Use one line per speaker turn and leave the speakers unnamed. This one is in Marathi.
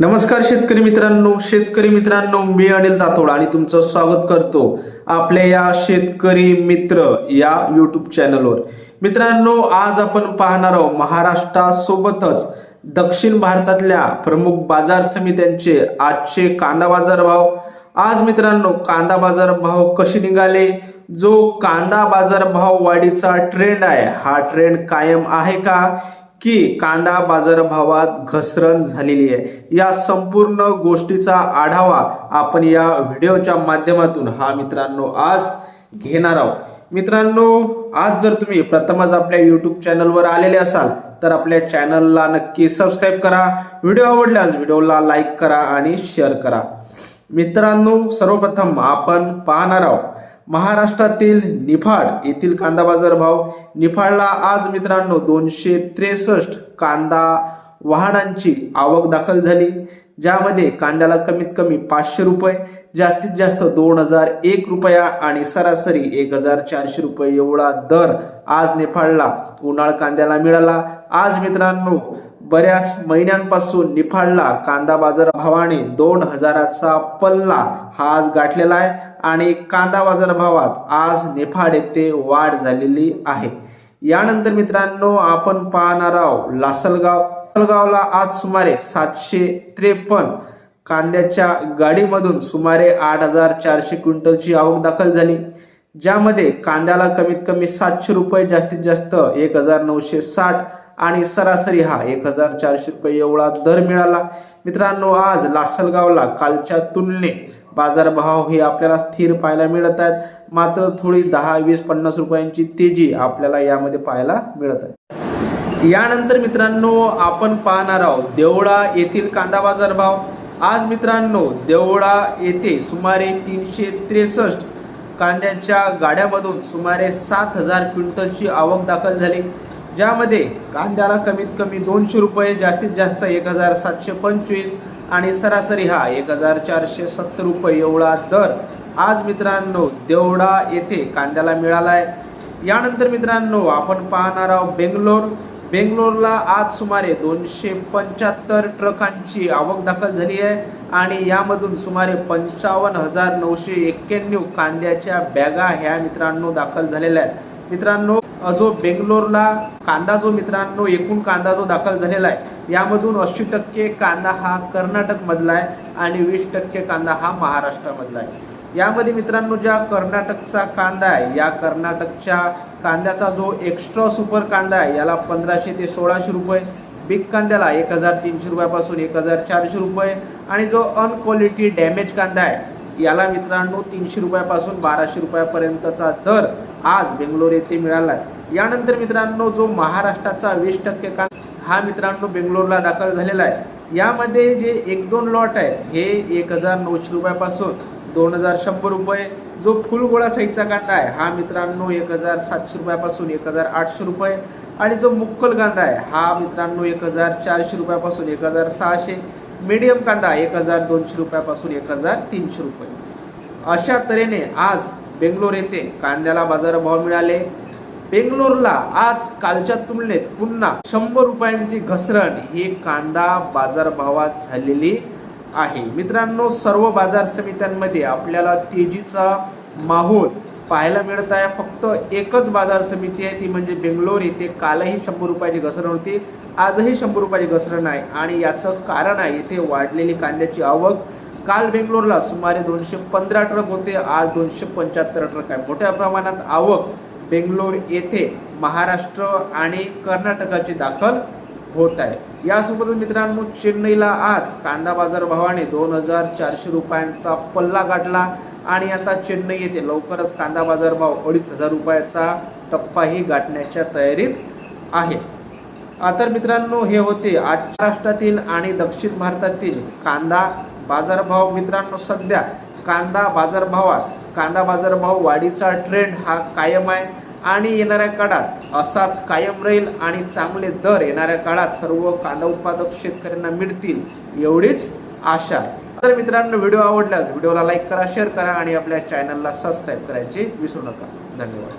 नमस्कार शेतकरी मित्रांनो शेतकरी मित्रांनो मी अनिल तातोड आणि तुमचं स्वागत करतो आपल्या या शेतकरी मित्र या यूट्यूब चॅनलवर मित्रांनो आज आपण पाहणार आहोत महाराष्ट्रासोबतच दक्षिण भारतातल्या प्रमुख बाजार समित्यांचे आजचे कांदा बाजार भाव. आज मित्रांनो कांदा बाजार भाव कसे निघाले? जो कांदा बाजार भाव वाढीचा ट्रेंड आहे हा ट्रेंड कायम आहे का? की कांदा बाजारभावात घसरण झालेली आहे. या संपूर्ण गोष्टीचा आढावा आपण या व्हिडिओच्या माध्यमातून हा मित्रांनो आज घेणार आहोत. मित्रांनो आज जर तुम्ही प्रथमच आपल्या युट्यूब चॅनलवर आलेले असाल तर आपल्या चॅनलला नक्की सबस्क्राईब करा. व्हिडिओ आवडल्यास व्हिडिओला लाईक करा आणि शेअर करा. मित्रांनो सर्वप्रथम आपण पाहणार आहोत महाराष्ट्रातील निफाड येथील कांदा बाजार भाव निफाडला आज मित्रांनो दोनशे त्रेसष्ट कांदा वाहनांची आवक दाखल झाली ज्यामध्ये कांद्याला कमीत कमी पाचशे रुपये जास्तीत जास्त दोन हजार एक रुपया आणि सरासरी एक हजार चारशे रुपये एवढा दर आज निफाडला उन्हाळ कांद्याला मिळाला. आज मित्रांनो बऱ्याच महिन्यांपासून निफाडला कांदा बाजार भावाने दोन हजाराचा पल्ला हा आज गाठलेला आहे. आणि कांदा बाजार भावात. आज निफाड येथे वाढ झालेली आहे. यानंतर मित्रांनो आपण पाहणार आहोत लासलगाव. लासलगावला आज सुमारे सातशे त्रेपन्न कांद्याच्या गाडीमधून सुमारे आठ हजार चारशे क्विंटलची आवक दाखल झाली ज्यामध्ये कांद्याला कमीत कमी सातशे रुपये जास्तीत जास्त एक हजार नऊशे साठ आणि सरासरी हा एक हजार चारशे रुपये एवढा दर मिळाला. मित्रांनो आज लासलगावला कालच्या तुलनेत बाजारभाव हे आपल्याला स्थिर पाहायला मिळत आहेत. मात्र थोडी दहा वीस पन्नास रुपयांची तेजी आपल्याला यामध्ये पाहायला मिळत आहे. यानंतर मित्रांनो आपण पाहणार आहोत देवळा येथील कांदा बाजार भाव आज मित्रांनो देवळा येथे सुमारे तीनशे त्रेसष्ट कांद्याच्या गाड्यामधून सुमारे सात हजार क्विंटलची आवक दाखल झाली. ज्यामध्ये कांद्याला कमीत कमी दोनशे रुपये जास्तीत जास्त एक हजार सातशे पंचवीस आणि सरासरी हा एक हजार चारशे सत्तर रुपये एवढा दर आज मित्रांनो देवडा येथे कांद्याला मिळाला आहे यानंतर मित्रांनो आपण पाहणार आहोत बेंगलोर. बेंगलोरला आज सुमारे दोनशे पंच्याहत्तर ट्रकांची आवक दाखल झाली आहे आणि यामधून सुमारे पंचावन्न हजार नऊशे एक्क्याण्णव कांद्याच्या बॅगा ह्या मित्रांनो दाखल झालेल्या आहेत. मित्रांनो जो बेंगलोरला कांदा जो मित्रांनो एकूण कांदा जो दाखल झालेला आहे यामधून ऐंशी टक्के कांदा हा कर्नाटकमधला आहे आणि वीस टक्के कांदा हा महाराष्ट्रामधला आहे. यामध्ये मित्रांनो ज्या कर्नाटकचा कांदा आहे या कर्नाटकच्या कांद्याचा जो एक्स्ट्रा सुपर कांदा आहे याला पंधराशे ते सोळाशे रुपये बिग कांद्याला एक हजार तीनशे रुपयापासून एक हजार चारशे रुपये आणि जो अनक्वालिटी डॅमेज कांदा आहे याला मित्रांनो तीनशे रुपयापासून बाराशे रुपयापर्यंतचा दर आज बेंगलोर येथे मिळाला आहे. यानंतर मित्रांनो जो महाराष्ट्राचा वीस टक्के कांदा हा मित्रांनो बेंगलोरला दाखल झालेला आहे. यामध्ये जे एक दोन लॉट आहेत हे एक हजार नऊशे रुपयापासून दोन हजार शंभर रुपये. जो फुलगोळा साईजचा कांदा आहे हा मित्रांनो एक हजार सातशे रुपयापासून एक हजार आठशे रुपये. आणि जो मुक्कल कांदा आहे हा मित्रांनो एक हजार चारशे रुपयापासून एक हजार सहाशे. मीडियम कांदा एक हजार दोनशे रुपयापासून एक हजार तीनशे रुपये. अशा तऱ्हेने आज बेंगलोर येथे कांद्याला बाजारभाव मिळाले. बेंगलोरला आज कालच्या तुलनेत पुन्हा शंभर रुपयांची घसरण ही कांदा बाजारभावात झालेली आहे. मित्रांनो सर्व बाजार समित्यांमध्ये आपल्याला तेजीचा माहोल पाहायला मिळत आहे. फक्त एकच बाजार समिती आहे ती म्हणजे बेंगलोर. येथे कालही शंभर रुपयाची घसरण होती. आजही शंभर रुपयाची घसरण आहे. आणि याचं कारण आहे येथे वाढलेली कांद्याची आवक. काल बेंगलोरला सुमारे दोनशे पंधरा ट्रक होते. आज दोनशे पंच्याहत्तर ट्रक आहे मोठ्या प्रमाणात आवक बेंगलोर येथे महाराष्ट्र आणि कर्नाटकाची दाखल होत आहे. यासोबतच मित्रांनो चेन्नईला आज कांदा बाजार भावाने दोन हजार चारशे रुपयांचा पल्ला गाठला. आणि आता चेन्नई येथे लवकरच कांदा बाजारभाव अडीच हजार रुपयाचा टप्पाही गाठण्याच्या तयारीत आहे. तर मित्रांनो हे होते आज महाराष्ट्रातील आणि दक्षिण भारतातील कांदा बाजारभाव मित्रांनो सध्या कांदा बाजारभावात कांदा बाजारभाव वाढीचा ट्रेंड हा कायम आहे आणि येणाऱ्या काळात असाच कायम राहील आणि चांगले दर येणाऱ्या काळात सर्व कांदा उत्पादक शेतकऱ्यांना मिळतील एवढीच आशा आहे. तर मित्रांनो व्हिडिओ आवडल्यास व्हिडिओला लाईक करा शेअर करा आणि आपल्या चॅनलला सबस्क्राईब करायचे विसरू नका. धन्यवाद.